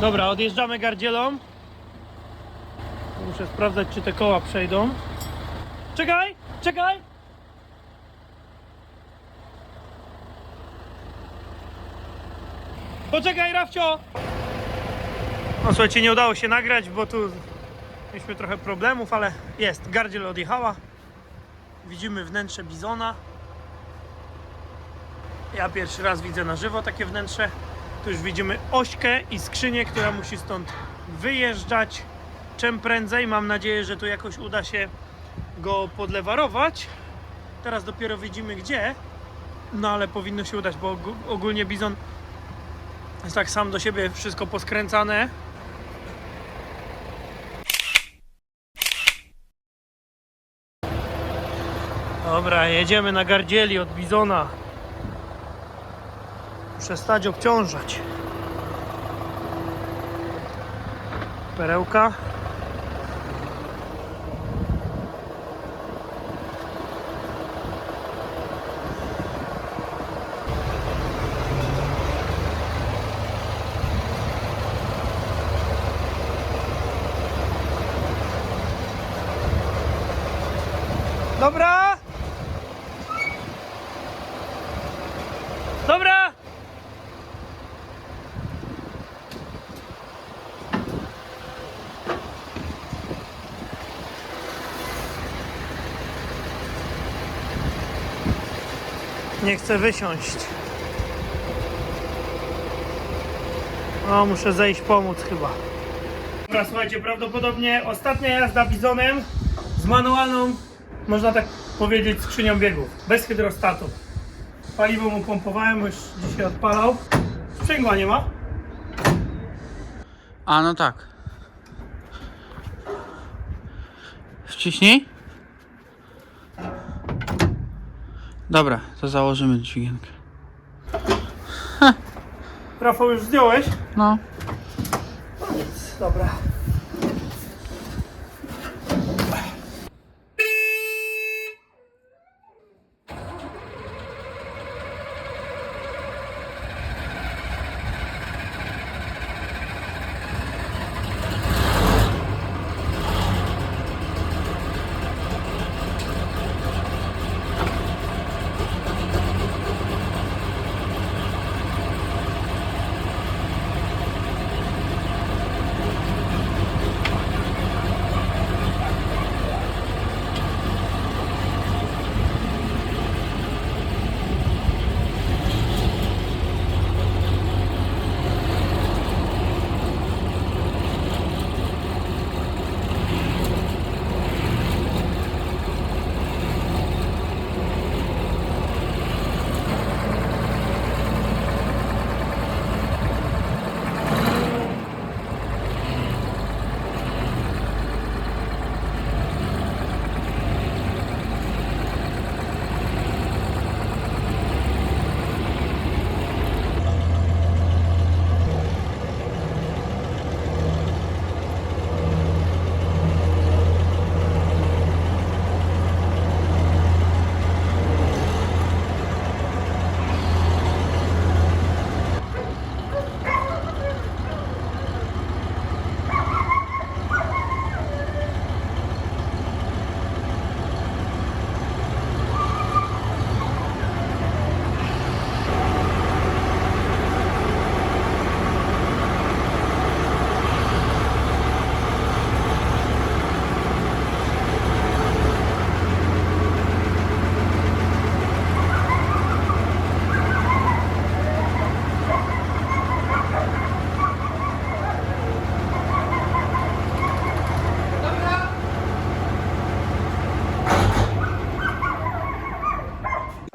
Dobra, odjeżdżamy gardzielą. Muszę sprawdzać, czy te koła przejdą. Czekaj, czekaj! Poczekaj, Rafcio! No słuchajcie, nie udało się nagrać, bo tu mieliśmy trochę problemów, ale jest. Gardziel odjechała. Widzimy wnętrze bizona. Ja pierwszy raz widzę na żywo takie wnętrze. Tu już widzimy ośkę i skrzynię, która musi stąd wyjeżdżać. Czym prędzej. Mam nadzieję, że tu jakoś uda się go podlewarować. Teraz dopiero widzimy gdzie. No ale powinno się udać, bo ogó- ogólnie bizon jest tak sam do siebie wszystko poskręcane. Dobra, jedziemy na gardzieli od bizona. Muszę stać obciążać. Perełka. Dobra! Dobra! Nie chcę wysiąść. O, muszę zejść pomóc chyba. Dobra, słuchajcie, prawdopodobnie ostatnia jazda bizonem z manualną, można tak powiedzieć, skrzynią biegów, bez hydrostatu. Paliwo mu pompowałem, już dzisiaj odpalał. Sprzęgła nie ma. A no tak. Wciśnij. Dobra, to założymy dźwigienkę. Rafał już zdjąłeś? No. Dobra.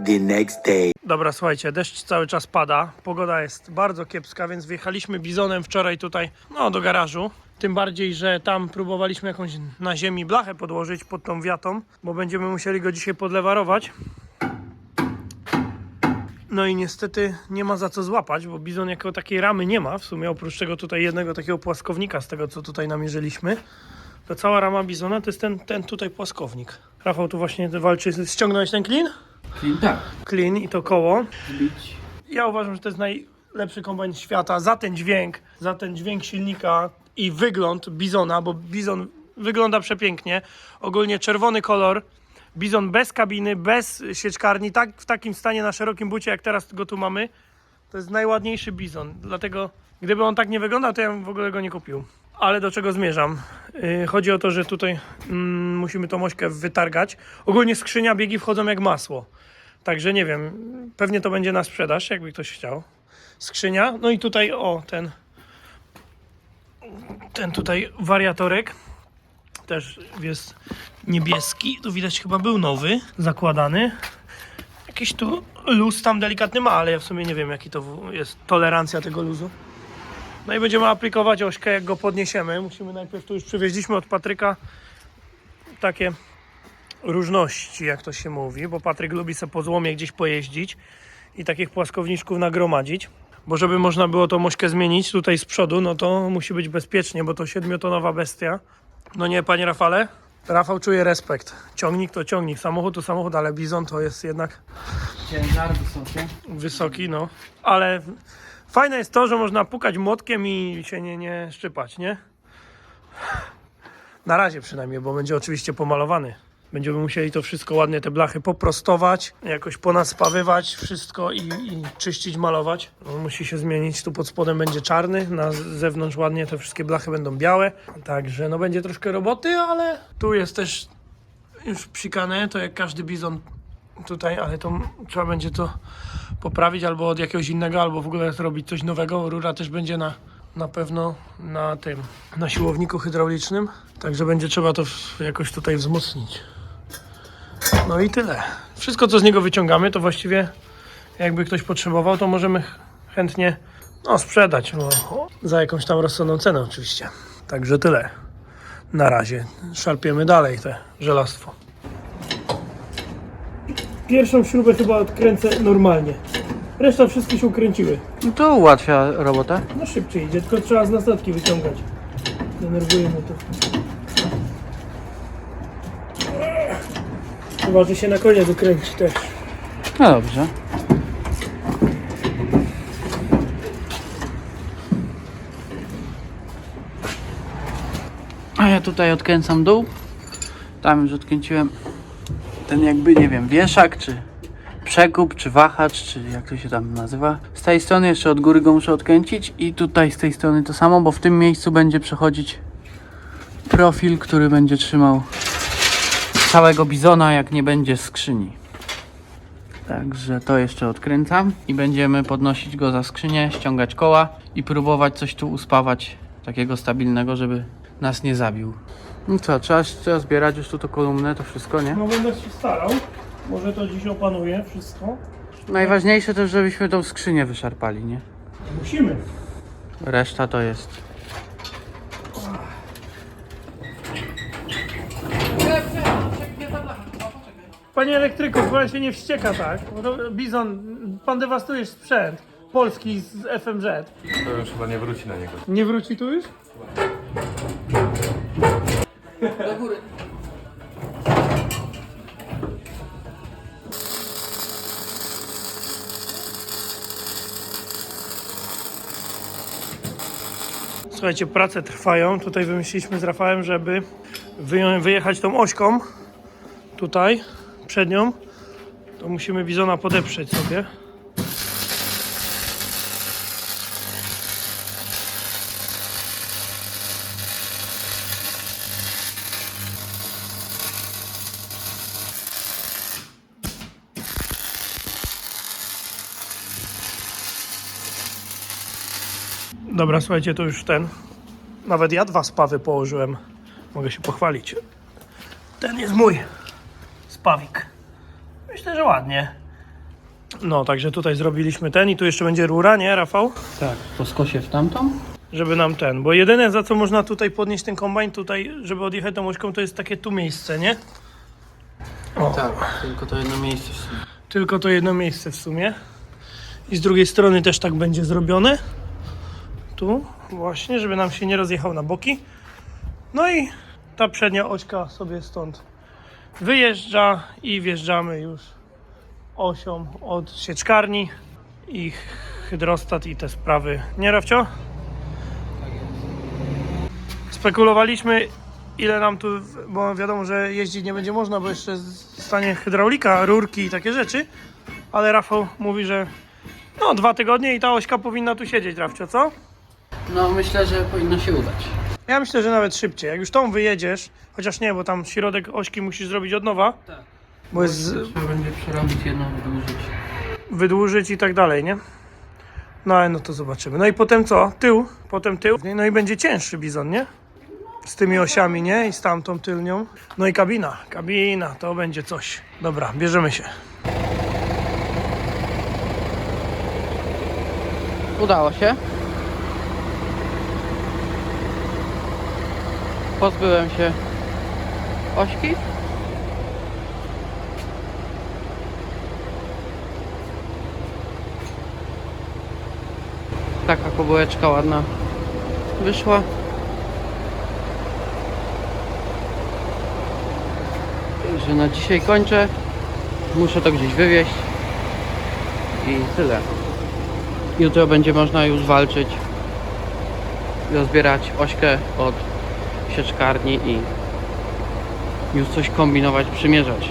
The next day. Dobra, słuchajcie, deszcz cały czas pada, pogoda jest bardzo kiepska, więc wjechaliśmy bizonem wczoraj tutaj, no, do garażu. Tym bardziej, że tam próbowaliśmy jakąś na ziemi blachę podłożyć pod tą wiatą, bo będziemy musieli go dzisiaj podlewarować. No i niestety nie ma za co złapać, bo bizon jako takiej ramy nie ma. W sumie oprócz tego tutaj jednego takiego płaskownika z tego, co tutaj namierzyliśmy. To cała rama bizona to jest ten, ten tutaj płaskownik. Rafał tu właśnie walczy. Ściągnąłeś ten klin? Tak. Klin i to koło. Zbić. Ja uważam, że to jest naj, najlepszy kombajn świata za ten dźwięk, za ten dźwięk silnika i wygląd Bizona, bo Bizon wygląda przepięknie. Ogólnie czerwony kolor. Bizon bez kabiny, bez sieczkarni, tak w takim stanie na szerokim bucie, jak teraz go tu mamy. To jest najładniejszy bizon. Dlatego, gdyby on tak nie wyglądał, to ja bym w ogóle go nie kupił. Ale do czego zmierzam? Yy, chodzi o to, że tutaj mm, musimy tą ośkę wytargać. Ogólnie skrzynia biegi wchodzą jak masło. Także nie wiem, pewnie to będzie na sprzedaż, jakby ktoś chciał. Skrzynia. No i tutaj, o, ten. Ten tutaj wariatorek. Też jest niebieski. Tu widać chyba był nowy, zakładany. Jakiś tu luz tam delikatny ma, ale ja w sumie nie wiem jaki to jest tolerancja tego luzu. No i będziemy aplikować ośkę, jak go podniesiemy. Musimy najpierw, tu już przywieźliśmy od Patryka takie różności, jak to się mówi, bo Patryk lubi sobie po złomie gdzieś pojeździć i takich płaskowniczków nagromadzić. Bo żeby można było tą mośkę zmienić tutaj z przodu, no to musi być bezpiecznie, bo to siedmiotonowa bestia. No nie, panie Rafale? Rafał czuje respekt. Ciągnik to ciągnik, samochód to samochód, ale bizon to jest jednak Ciężar wysoki. wysoki, no. Ale fajne jest to, że można pukać młotkiem i się nie, nie szczypać, nie? Na razie przynajmniej, bo będzie oczywiście pomalowany. Będziemy musieli to wszystko ładnie, te blachy poprostować, jakoś ponaspawywać wszystko i, i czyścić, malować. On musi się zmienić, tu pod spodem będzie czarny, na zewnątrz ładnie te wszystkie blachy będą białe. Także no będzie troszkę roboty, ale tu jest też już psikane, to jak każdy bizon tutaj, ale to trzeba będzie to poprawić albo od jakiegoś innego, albo w ogóle zrobić coś nowego. Rura też będzie na, na pewno na tym, na siłowniku hydraulicznym, także będzie trzeba to jakoś tutaj wzmocnić. No i tyle. Wszystko co z niego wyciągamy, to właściwie jakby ktoś potrzebował, to możemy ch- chętnie no, sprzedać, no, za jakąś tam rozsądną cenę oczywiście. Także tyle. Na razie szarpiemy dalej te żelastwo. Pierwszą śrubę chyba odkręcę normalnie. Reszta wszystkie się ukręciły. No to ułatwia robotę. No szybciej idzie, tylko trzeba z nastatki wyciągać. Denerwuje mnie to. Chyba, że się na koniec ukręci też. No dobrze. A ja tutaj odkręcam dół. Tam już odkręciłem ten jakby, nie wiem, wieszak, czy przekup, czy wahacz, czy jak to się tam nazywa. Z tej strony jeszcze od góry go muszę odkręcić i tutaj z tej strony to samo, bo w tym miejscu będzie przechodzić profil, który będzie trzymał całego bizona, jak nie będzie skrzyni. Także to jeszcze odkręcam i będziemy podnosić go za skrzynię, ściągać koła i próbować coś tu uspawać takiego stabilnego, żeby nas nie zabił. No co, trzeba, trzeba zbierać już tu to kolumnę, to wszystko, nie? No będę się starał. Może to dziś opanuje wszystko. Najważniejsze też, żebyśmy tą skrzynię wyszarpali, nie? Musimy. Reszta to jest. Panie elektryku, pan się nie wścieka, tak? Bo to Bizon, pan dewastujesz sprzęt polski z FMZ. To już chyba nie wróci na niego. Nie wróci tu już? Słuchajcie, prace trwają. Tutaj wymyśliliśmy z Rafałem, żeby wyjechać tą ośką tutaj, przed nią. To musimy bizona podeprzeć sobie. Dobra, słuchajcie, to już ten. Nawet ja dwa spawy położyłem. Mogę się pochwalić. Ten jest mój spawik. Myślę, że ładnie. No, także tutaj zrobiliśmy ten i tu jeszcze będzie rura, nie, Rafał? Tak, po skosie w tamtą? Żeby nam ten. Bo jedyne za co można tutaj podnieść ten kombajn, tutaj, żeby odjechać tą łyżką, to jest takie tu miejsce, nie? O, Tak, tylko to jedno miejsce w sumie. tylko to jedno miejsce w sumie. I z drugiej strony też tak będzie zrobione. Tu właśnie, żeby nam się nie rozjechał na boki. No i ta przednia ośka sobie stąd wyjeżdża i wjeżdżamy już osią od sieczkarni i hydrostat i te sprawy. Nie, Rafcio? Spekulowaliśmy, ile nam tu, bo wiadomo, że jeździć nie będzie można, bo jeszcze stanie hydraulika, rurki i takie rzeczy. Ale Rafał mówi, że no dwa tygodnie i ta ośka powinna tu siedzieć, Rafcio, co? No myślę, że powinno się udać. Ja myślę, że nawet szybciej. Jak już tą wyjedziesz, chociaż nie, bo tam środek ośki musisz zrobić od nowa. Tak. Bo jest z- Trzeba będzie przerobić jedną, wydłużyć. wydłużyć i tak dalej, nie? No ale no to zobaczymy. No i potem co? Tył, potem tył. No i będzie cięższy bizon, nie? Z tymi osiami, nie? I z tamtą tylnią. No i kabina, kabina, to będzie coś. Dobra, bierzemy się. Udało się. Pozbyłem się ośki. Taka kobułeczka ładna wyszła. Także na dzisiaj kończę. Muszę to gdzieś wywieźć. I tyle. Jutro będzie można już walczyć rozbierać ośkę od sieczkarni i już coś kombinować, przymierzać.